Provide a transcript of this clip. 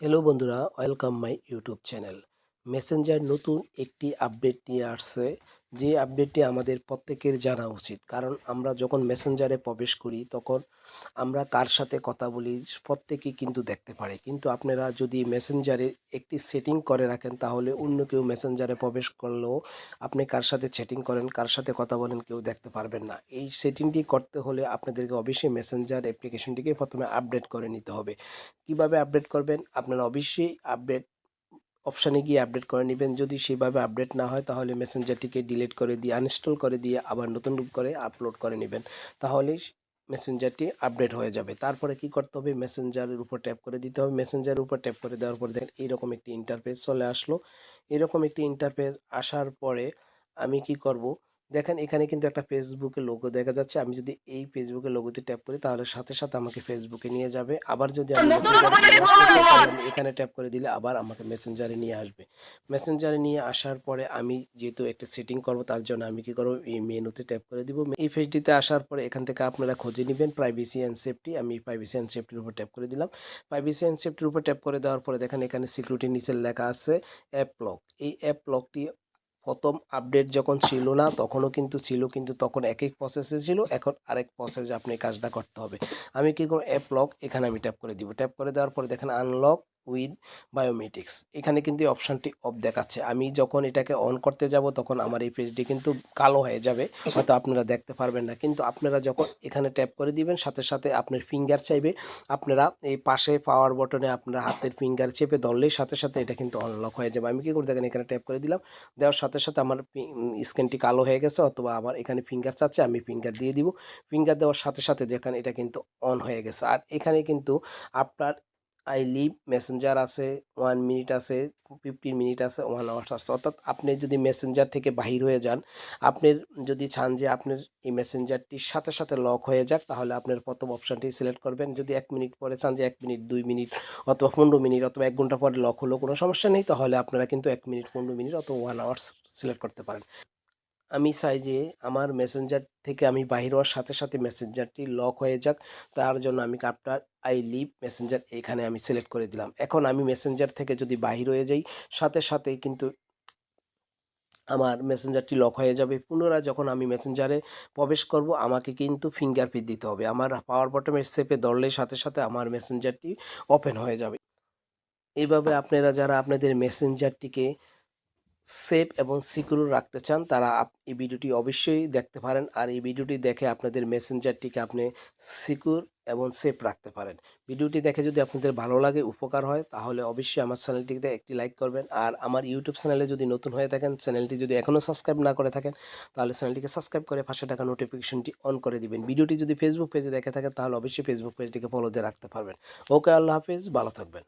Hello বন্ধুরা welcome my YouTube channel messenger নতুন একটি আপডেট নিয়ে আসছে, যে আপডেটটি আমাদের প্রত্যেকের জানা উচিত। কারণ আমরা যখন মেসেঞ্জারে প্রবেশ করি, তখন আমরা কার সাথে কথা বলি, প্রত্যেকেই কিন্তু দেখতে পারে। কিন্তু আপনারা যদি মেসেঞ্জারে একটি সেটিং করে রাখেন, তাহলে অন্য কেউ মেসেঞ্জারে প্রবেশ করলেও আপনি কার সাথে চ্যাটিং করেন, কার সাথে কথা বলেন কেউ দেখতে পারবেন না। এই সেটিংটি করতে হলে আপনাদেরকে অবশ্যই মেসেঞ্জার অ্যাপ্লিকেশনটিকে প্রথমে আপডেট করে নিতে হবে। কীভাবে আপডেট করবেন? আপনারা অবশ্যই আপডেট অপশানে গিয়ে আপডেট করে নেবেন। যদি সেভাবে আপডেট না হয়, তাহলে মেসেঞ্জারটিকে ডিলিট করে দিয়ে আনইনস্টল করে দিয়ে আবার নতুন রূপ করে আপলোড করে নেবেন। তাহলে মেসেঞ্জারটি আপডেট হয়ে যাবে। তারপরে কি করতে হবে? মেসেঞ্জারের উপর ট্যাপ করে দিতে হবে। মেসেঞ্জারের উপর ট্যাপ করে দেওয়ার পরে দেখেন এইরকম একটি ইন্টারফেস চলে আসলো। এরকম একটি ইন্টারফেস আসার পরে আমি কি করব? দেখেন এখানে কিন্তু একটা ফেসবুকে লোগো দেখা যাচ্ছে। আমি যদি এই ফেসবুকের লোগোতে ট্যাপ করি তাহলে সাথে সাথে আমাকে ফেসবুকে নিয়ে যাবে। আবার যদি আমি এখানে ট্যাপ করে দিলে আবার আমাকে মেসেঞ্জারে নিয়ে আসবে। মেসেঞ্জারে নিয়ে আসার পরে আমি যেহেতু একটা সেটিং করব তার জন্য আমি কি করব? এই মেনুতে ট্যাপ করে দিব। এই পেজটিতে আসার পরে এখান থেকে আপনারা খুঁজে নেবেন প্রাইভেসি অ্যান্ড সেফটি আমি প্রাইভেসি অ্যান্ড সেফটির উপর ট্যাপ করে দিলাম। প্রাইভেসি অ্যান্ড সেফটির উপর ট্যাপ করে দেওয়ার পরে দেখেন এখানে সিকিউরিটি নিচে লেখা আছে অ্যাপ লক এই অ্যাপ লকটি প্রথম আপডেট যখন ছিল না, তখনও কিন্তু ছিল, কিন্তু তখন এক এক প্রসেসে ছিল, এখন আরেক প্রসেসে আপনি কাজটা করতে হবে। আমি কি করব? অ্যাপ লক এখানে আমি ট্যাপ করে দিব। ট্যাপ করে দেওয়ার পরে দেখেন আনলক উইথ বায়োমেট্রিক্স এখানে কিন্তু অপশানটি অফ দেখাচ্ছে। আমি যখন এটাকে অন করতে যাব, তখন আমার এই পেজটি কিন্তু কালো হয়ে যাবে। হয়তো আপনারা দেখতে পারবেন না। কিন্তু আপনারা যখন এখানে ট্যাপ করে দিবেন, সাথে সাথে আপনার ফিঙ্গার চাইবে। আপনারা এই পাশে পাওয়ার বটনে আপনার হাতের ফিঙ্গার চেপে ধরলেই সাথে সাথে এটা কিন্তু অনলক হয়ে যাবে। আমি কি করে দেখেন এখানে ট্যাপ করে দিলাম। দেওয়ার সাথে সাথে আমার স্ক্রিনটি কালো হয়ে গেছে। অথবা আমার এখানে ফিঙ্গার চাচ্ছে, আমি ফিঙ্গার দিয়ে দিব। ফিঙ্গার দেওয়ার সাথে সাথে যেখানে এটা কিন্তু অন হয়ে গেছে। আর এখানে কিন্তু আপনার আই লিভ, মেসেঞ্জার আছে, ওয়ান মিনিট আছে, ফিফটিন মিনিট আছে, ওয়ান আওয়ার্স আছে অর্থাৎ আপনি যদি মেসেঞ্জার থেকে বাহির হয়ে যান, আপনার যদি চান যে আপনার এই মেসেঞ্জারটির সাথে সাথে লক হয়ে যাক, তাহলে আপনার প্রথম অপশানটি সিলেক্ট করবেন। যদি এক মিনিট পরে চান যে এক মিনিট, দুই মিনিট অথবা পনেরো মিনিট অথবা এক ঘণ্টা পরে লক হলো, কোনো সমস্যা নেই। তাহলে আপনারা কিন্তু এক মিনিট, পনেরো মিনিট অথবা ওয়ান আওয়ার্স সিলেক্ট করতে পারেন। আমি চাই যে আমার মেসেঞ্জার থেকে আমি বাহির হওয়ার সাথে সাথে মেসেঞ্জারটি লক হয়ে যাক। তার জন্য আমি আপনার আই লিভ মেসেঞ্জার এখানে আমি সিলেক্ট করে দিলাম। এখন আমি মেসেঞ্জার থেকে যদি বাহির হয়ে যাই, সাথে সাথে কিন্তু আমার মেসেঞ্জারটি লক হয়ে যাবে। পুনরায় যখন আমি মেসেঞ্জারে প্রবেশ করব, আমাকে কিন্তু ফিঙ্গারপ্রিন্ট দিতে হবে। আমার পাওয়ার বটমের সেপে ধরলেই সাথে সাথে আমার মেসেঞ্জারটি ওপেন হয়ে যাবে। এইভাবে আপনারা যারা আপনাদের মেসেঞ্জারটিকে সেফ এবং সিকিউর রাখতে চান, তারা এই ভিডিওটি অবশ্যই দেখতে পারেন। আর এই ভিডিওটি দেখে আপনাদের মেসেঞ্জারটিকে আপনি সিকিউর এবং সেফ রাখতে পারেন। ভিডিওটি দেখে যদি আপনাদের ভালো লাগে, উপকার হয়, তাহলে অবশ্যই আমার চ্যানেলটিতে একটি লাইক করবেন। আর আমার ইউটিউব চ্যানেলে যদি নতুন হয়ে থাকেন চ্যানেলটি যদি এখনও সাবস্ক্রাইব না করে থাকেন, তাহলে চ্যানেলটিকে সাবস্ক্রাইব করে পাশে টাকা নোটিফিকেশনটি অন করে দিবেন। ভিডিওটি যদি ফেসবুক পেজে দেখে থাকেন, তাহলে অবশ্যই ফেসবুক পেজটিকে ফলো দিয়ে রাখতে পারবেন। ওকে আল্লাহ হাফিজ, ভালো থাকবেন।